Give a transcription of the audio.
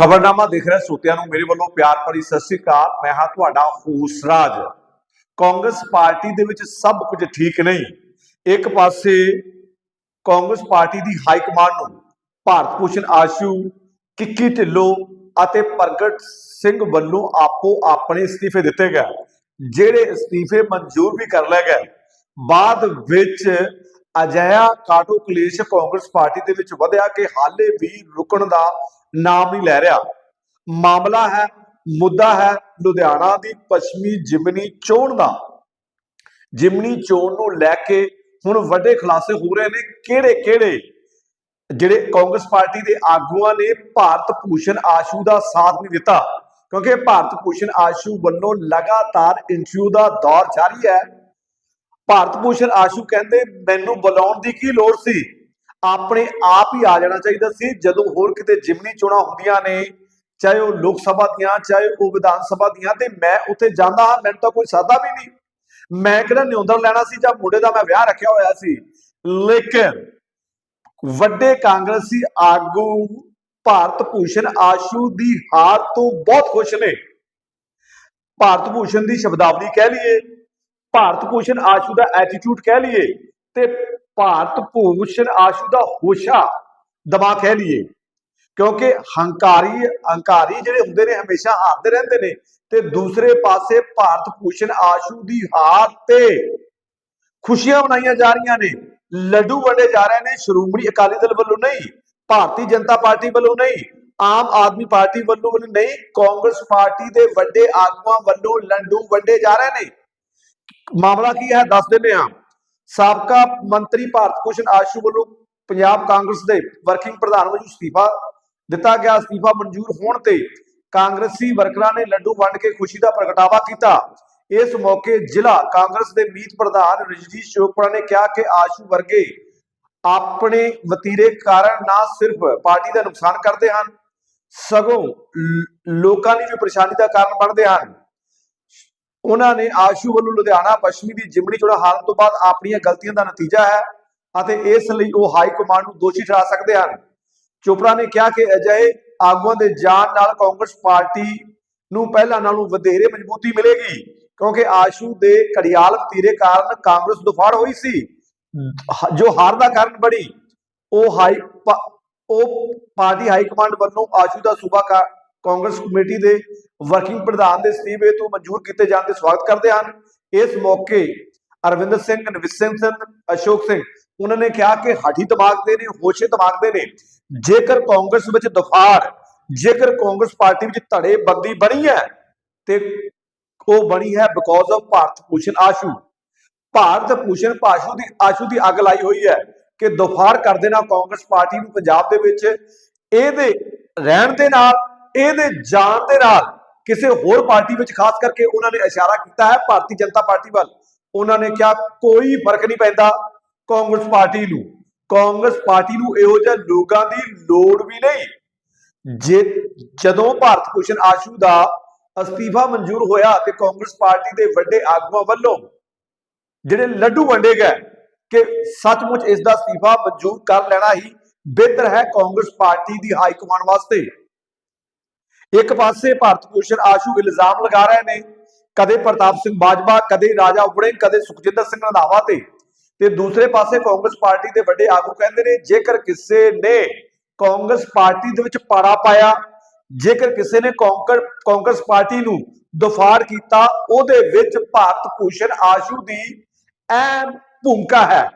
ਖਬਰਨਾਮਾ ਦੇਖ ਰਹੇ ਸੋਤਿਆਂ ਨੂੰ, ਮੇਰੇ ਵੱਲੋਂ ਪਿਆਰ ਭਰੀ ਸਤਿ ਸ੍ਰੀ ਅਕਾਲ। ਮੈਂ ਹਾਂ ਤੁਹਾਡਾ ਹੋਸਰਾਜ। ਕਾਂਗਰਸ ਪਾਰਟੀ ਦੇ ਵਿੱਚ ਸਭ ਕੁਝ ਠੀਕ ਨਹੀਂ। ਇੱਕ ਪਾਸੇ ਕਾਂਗਰਸ ਪਾਰਟੀ ਦੀ ਹਾਈ ਕਮਾਂਡ ਨੂੰ ਭਾਰਤ ਭੂਸ਼ਣ ਆਸ਼ੂ, ਕਿੱਕੀ ਢਿੱਲੋਂ ਅਤੇ ਪ੍ਰਗਟ ਸਿੰਘ ਵੱਲੋਂ ਆਪੋ ਆਪਣੇ ਅਸਤੀਫੇ ਦਿੱਤੇ ਗਏ। ਜਿਹੜੇ ਅਸਤੀਫੇ ਮਨਜ਼ੂਰ ਵੀ ਕਰ ਲਏ ਗਏ। ਬਾਅਦ ਵਿੱਚ ਅਜਿਹਾ ਕਾਟੋ ਕਲੇਸ਼ ਕਾਂਗਰਸ ਪਾਰਟੀ ਦੇ ਵਿੱਚ ਵਧਿਆ ਕਿ ਹਾਲੇ ਵੀ ਰੁਕਣ ਦਾ ਨਾਮ ਨਹੀਂ ਲੈ ਰਿਹਾ। ਮਾਮਲਾ ਹੈ, ਮੁੱਦਾ ਹੈ ਲੁਧਿਆਣਾ ਦੀ ਪੱਛਮੀ ਜਿਮਨੀ ਚੋਣ ਦਾ। ਜਿਮਨੀ ਚੋਣ ਨੂੰ ਲੈ ਕੇ ਹੁਣ ਵੱਡੇ ਖੁਲਾਸੇ ਹੋ ਰਹੇ ਨੇ। ਕਿਹੜੇ ਕਿਹੜੇ ਜਿਹੜੇ ਕਾਂਗਰਸ ਪਾਰਟੀ ਦੇ ਆਗੂਆਂ ਨੇ ਭਾਰਤ ਭੂਸ਼ਣ ਆਸ਼ੂ ਦਾ ਸਾਥ ਨਹੀਂ ਦਿੱਤਾ? ਕਿਉਂਕਿ ਭਾਰਤ ਭੂਸ਼ਣ ਆਸ਼ੂ ਵੱਲੋਂ ਲਗਾਤਾਰ ਇੰਟਰਵਿਊ ਦਾ ਦੌਰ ਜਾਰੀ ਹੈ। ਭਾਰਤ ਭੂਸ਼ਣ ਆਸ਼ੂ ਕਹਿੰਦੇ, ਮੈਨੂੰ ਬੁਲਾਉਣ ਦੀ ਕੀ ਲੋੜ ਸੀ? ਆਪਣੇ ਆਪ ਹੀ ਆ ਜਾਣਾ ਚਾਹੀਦਾ ਸੀ। ਜਦੋਂ ਹੋਰ ਕਿਤੇ ਜਿਮਨੀ ਚੋਣਾਂ ਹੁੰਦੀਆਂ ਨੇ, ਚਾਹੇ ਉਹ ਲੋਕ ਸਭਾ ਦੀਆਂ, ਚਾਹੇ ਉਹ ਵਿਧਾਨ ਸਭਾ ਦੀਆਂ, ਤੇ ਮੈਂ ਉੱਥੇ ਜਾਂਦਾ ਹਾਂ। ਮੈਨੂੰ ਤਾਂ ਕੋਈ ਸਾਦਾ ਵੀ ਨਹੀਂ। ਮੈਂ ਕਿਹੜਾ ਨਿਉਂਦਰ ਲੈਣਾ ਸੀ ਜਾਂ ਮੁੰਡੇ ਦਾ ਮੈਂ ਵਿਆਹ ਰੱਖਿਆ ਹੋਇਆ ਸੀ? ਲੇਕਿਨ ਵੱਡੇ ਕਾਂਗਰਸੀ ਆਗੂ ਭਾਰਤ ਭੂਸ਼ਣ ਆਸ਼ੂ ਦੀ ਹਾਰ ਤੋਂ ਬਹੁਤ ਖੁਸ਼ ਨੇ। ਭਾਰਤ ਭੂਸ਼ਣ ਦੀ ਸ਼ਬਦਾਵਲੀ ਕਹਿ ਲਈਏ ਭਾਰਤ ਭੂਸ਼ਣ ਆਸ਼ੂ ਦਾ ਐਟੀਟਿਊਡ ਕਹਿ ਲਈਏ ਤੇ ਭਾਰਤ ਭੂਸ਼ਣ ਆਸ਼ੂ ਦਾ ਹੋਸ਼ਾ ਦਬਾ ਕਹਿ ਲਈਏ। ਕਿਉਂਕਿ ਹੰਕਾਰੀ ਹੰਕਾਰੀ ਜਿਹੜੇ ਹੁੰਦੇ ਨੇ ਹਮੇਸ਼ਾ ਹਾਰਦੇ ਰਹਿੰਦੇ ਨੇ ਤੇ ਦੂਸਰੇ ਪਾਸੇ ਭਾਰਤ ਭੂਸ਼ਣ ਆਸ਼ੂ ਦੀ ਹਾਰ ਤੇ ਖੁਸ਼ੀਆਂ ਮਨਾਈਆਂ ਜਾ ਰਹੀਆਂ ਨੇ। ਲੱਡੂ ਵੰਡੇ ਜਾ ਰਹੇ ਨੇ, ਸ਼੍ਰੋਮਣੀ ਅਕਾਲੀ ਦਲ ਵੱਲੋਂ ਨਹੀਂ, ਭਾਰਤੀ ਜਨਤਾ ਪਾਰਟੀ ਵੱਲੋਂ ਨਹੀਂ, ਆਮ ਆਦਮੀ ਪਾਰਟੀ ਵੱਲੋਂ ਨਹੀਂ, ਕਾਂਗਰਸ ਪਾਰਟੀ ਦੇ ਵੱਡੇ ਆਗੂਆਂ ਵੱਲੋਂ ਲੱਡੂ ਵੰਡੇ ਜਾ ਰਹੇ ਨੇ। ਮਾਮਲਾ ਕੀ ਹੈ? ਦੱਸ ਦਿੰਦੇ ਹਾਂ। ਸਾਬਕਾ ਮੰਤਰੀ ਭਾਰਤ ਭੂਸ਼ਣ ਆਸ਼ੂ ਵੱਲੋਂ ਪੰਜਾਬ ਕਾਂਗਰਸ ਦੇ ਵਰਕਿੰਗ ਪ੍ਰਧਾਨ ਵਜੋਂ ਅਸਤੀਫਾ ਦਿੱਤਾ ਗਿਆ। ਅਸਤੀਫਾ ਮਨਜ਼ੂਰ ਹੋਣ ਤੇ ਕਾਂਗਰਸੀ ਵਰਕਰਾਂ ਨੇ ਲੱਡੂ ਵੰਡ ਕੇ ਖੁਸ਼ੀ ਦਾ ਪ੍ਰਗਟਾਵਾ ਕੀਤਾ। ਇਸ ਮੌਕੇ ਜ਼ਿਲ੍ਹਾ ਕਾਂਗਰਸ ਦੇ ਮੀਤ ਪ੍ਰਧਾਨ ਰਜਨੀਸ਼ ਚੋਪੜਾ ਨੇ ਕਿਹਾ ਕਿ ਆਸ਼ੂ ਵਰਗੇ ਆਪਣੇ ਵਤੀਰੇ ਕਾਰਨ ਨਾ ਸਿਰਫ ਪਾਰਟੀ ਦਾ ਨੁਕਸਾਨ ਕਰਦੇ ਹਨ, ਸਗੋਂ ਲੋਕਾਂ ਦੀ ਵੀ ਪਰੇਸ਼ਾਨੀ ਦਾ ਕਾਰਨ ਬਣਦੇ ਹਨ। ਉਹਨਾਂ ਨੇ ਆਸ਼ੂ ਵੱਲੋਂ ਲੁਧਿਆਣਾ, ਪੱਛਮੀ ਦੀ ਜਿਮਣੀ ਚੋਣਾਂ ਹਾਰਨ ਤੋਂ ਬਾਅਦ ਆਪਣੀਆਂ ਗਲਤੀਆਂ ਦਾ ਨਤੀਜਾ ਹੈ ਅਤੇ ਇਸ ਲਈ ਉਹ ਹਾਈ ਕਮਾਂਡ ਨੂੰ ਦੋਸ਼ੀ ਠਹਿਰਾ ਸਕਦੇ ਹਨ। ਚੋਪੜਾ ਨੇ ਕਿਹਾ ਕਿ ਅਜਿਹੇ ਆਗੂਆਂ ਦੇ ਜਾਣ ਨਾਲ ਕਾਂਗਰਸ ਪਾਰਟੀ ਨੂੰ ਪਹਿਲਾਂ ਨਾਲੋਂ ਵਧੇਰੇ ਮਜ਼ਬੂਤੀ ਮਿਲੇਗੀ, ਕਿਉਂਕਿ ਆਸ਼ੂ ਦੇ ਘੜਿਆਲ ਵਤੀਰੇ ਕਾਰਨ ਕਾਂਗਰਸ ਦੁਫਾੜ ਹੋਈ ਸੀ। ਜੋ ਹਾਰ ਦਾ ਕਾਰਨ ਬਣੀ, ਉਹ ਹਾਈ ਉਹ ਪਾਰਟੀ ਹਾਈ ਕਮਾਂਡ ਵੱਲੋਂ ਆਸ਼ੂ ਦਾ ਸੂਬਾ ਕਾਂਗਰਸ ਕਮੇਟੀ ਦੇ ਵਰਕਿੰਗ ਪ੍ਰਧਾਨ ਦੇ ਅਸਤੀਫੇ ਤੋਂ ਮਨਜ਼ੂਰ ਕੀਤੇ ਜਾਣ ਦੇ ਸਵਾਗਤ ਕਰਦੇ ਹਨ। ਇਸ ਮੌਕੇ ਅਰਵਿੰਦਰ ਸਿੰਘ ਨਵਿਸਨ ਸਿੰਘ, ਅਸ਼ੋਕ ਸਿੰਘ, ਉਹਨਾਂ ਨੇ ਕਿਹਾ ਕਿ ਹਾਠੀ ਦਿਮਾਗ ਦੇ ਨੇ ਹੋਸ਼ੇ ਦਿਮਾਗ ਦੇ ਨੇ ਜੇਕਰ ਕਾਂਗਰਸ ਵਿੱਚ ਦਫਾੜ, ਜੇਕਰ ਕਾਂਗਰਸ ਪਾਰਟੀ ਵਿੱਚ ਧੜੇ ਬੰਦੀ ਬਣੀ ਹੈ, ਤੇ ਉਹ ਬਣੀ ਹੈ ਬਿਕੋਜ਼ ਆਫ ਭਾਰਤ ਭੂਸ਼ਣ ਆਸ਼ੂ। ਭਾਰਤ ਭੂਸ਼ਣ ਭਾਸ਼ੂ ਦੀ, ਆਸ਼ੂ ਦੀ ਅੱਗ ਲਾਈ ਹੋਈ ਹੈ ਕਿ ਦੁਫਾਰ ਕਰ ਦੇਣਾ ਕਾਂਗਰਸ ਪਾਰਟੀ ਨੂੰ ਪੰਜਾਬ ਦੇ ਵਿੱਚ। ਇਹਦੇ ਰਹਿਣ ਦੇ ਨਾਲ ਇਹਦੇ ਜਾਣ ਦੇ ਨਾਲ ਕਿਸੇ ਹੋਰ ਪਾਰਟੀ ਵਿੱਚ ਖਾਸ ਕਰਕੇ ਉਹਨਾਂ ਨੇ ਇਸ਼ਾਰਾ ਕੀਤਾ ਹੈ, ਭਾਰਤੀ ਜਨਤਾ ਪਾਰਟੀ ਵੱਲ। ਉਹਨਾਂ ਨੇ ਕਿਹਾ, ਕੋਈ ਫ਼ਰਕ ਨਹੀਂ ਪੈਂਦਾ ਕਾਂਗਰਸ ਪਾਰਟੀ ਨੂੰ। ਕਾਂਗਰਸ ਪਾਰਟੀ ਨੂੰ ਇਹੋ ਜਿਹੇ ਲੋਕਾਂ ਦੀ ਲੋੜ ਵੀ ਨਹੀਂ। ਜੇ ਜਦੋਂ ਭਾਰਤ ਭੂਸ਼ਣ ਆਸ਼ੂ ਦਾ ਅਸਤੀਫਾ ਮਨਜ਼ੂਰ ਹੋਇਆ ਤੇ ਕਾਂਗਰਸ ਪਾਰਟੀ ਦੇ ਵੱਡੇ ਆਗੂਆਂ ਵੱਲੋਂ ਜਿਹੜੇ ਲੱਡੂ ਵੰਡੇ ਗਏ ਕਿ ਸੱਚਮੁੱਚ ਇਸ ਦਾ ਅਸਤੀਫਾ ਮਨਜ਼ੂਰ ਕਰ ਲੈਣਾ ਹੀ ਬਿਹਤਰ ਹੈ ਕਾਂਗਰਸ ਪਾਰਟੀ ਦੀ ਹਾਈ ਕਮਾਂਡ ਵਾਸਤੇ। ਇੱਕ ਪਾਸੇ ਭਾਰਤ ਭੂਸ਼ਣ ਆਸ਼ੂ ਇਲਜ਼ਾਮ ਲਗਾ ਰਹੇ ਨੇ, ਕਦੇ ਪ੍ਰਤਾਪ ਸਿੰਘ ਬਾਜਵਾ, ਕਦੇ ਰਾਜਾ ਉਬੜੇ, ਕਦੇ ਸੁਖਜਿੰਦਰ ਸਿੰਘ ਰੰਧਾਵਾ ਤੇ। ਤੇ ਦੂਸਰੇ ਪਾਸੇ ਕਾਂਗਰਸ ਪਾਰਟੀ ਦੇ ਵੱਡੇ ਆਗੂ ਕਹਿੰਦੇ ਨੇ, ਜੇਕਰ ਕਿਸੇ ਨੇ ਕਾਂਗਰਸ ਪਾਰਟੀ ਦੇ ਵਿੱਚ ਪਾੜਾ ਪਾਇਆ, ਜੇਕਰ ਕਿਸੇ ਨੇ ਕਾਂਗਰ ਕਾਂਗਰਸ ਪਾਰਟੀ ਨੂੰ ਦੁਫਾੜ ਕੀਤਾ, ਉਹਦੇ ਵਿੱਚ ਭਾਰਤ ਭੂਸ਼ਣ ਆਸ਼ੂ ਦੀ ਅਹਿਮ ਭੂਮਿਕਾ ਹੈ।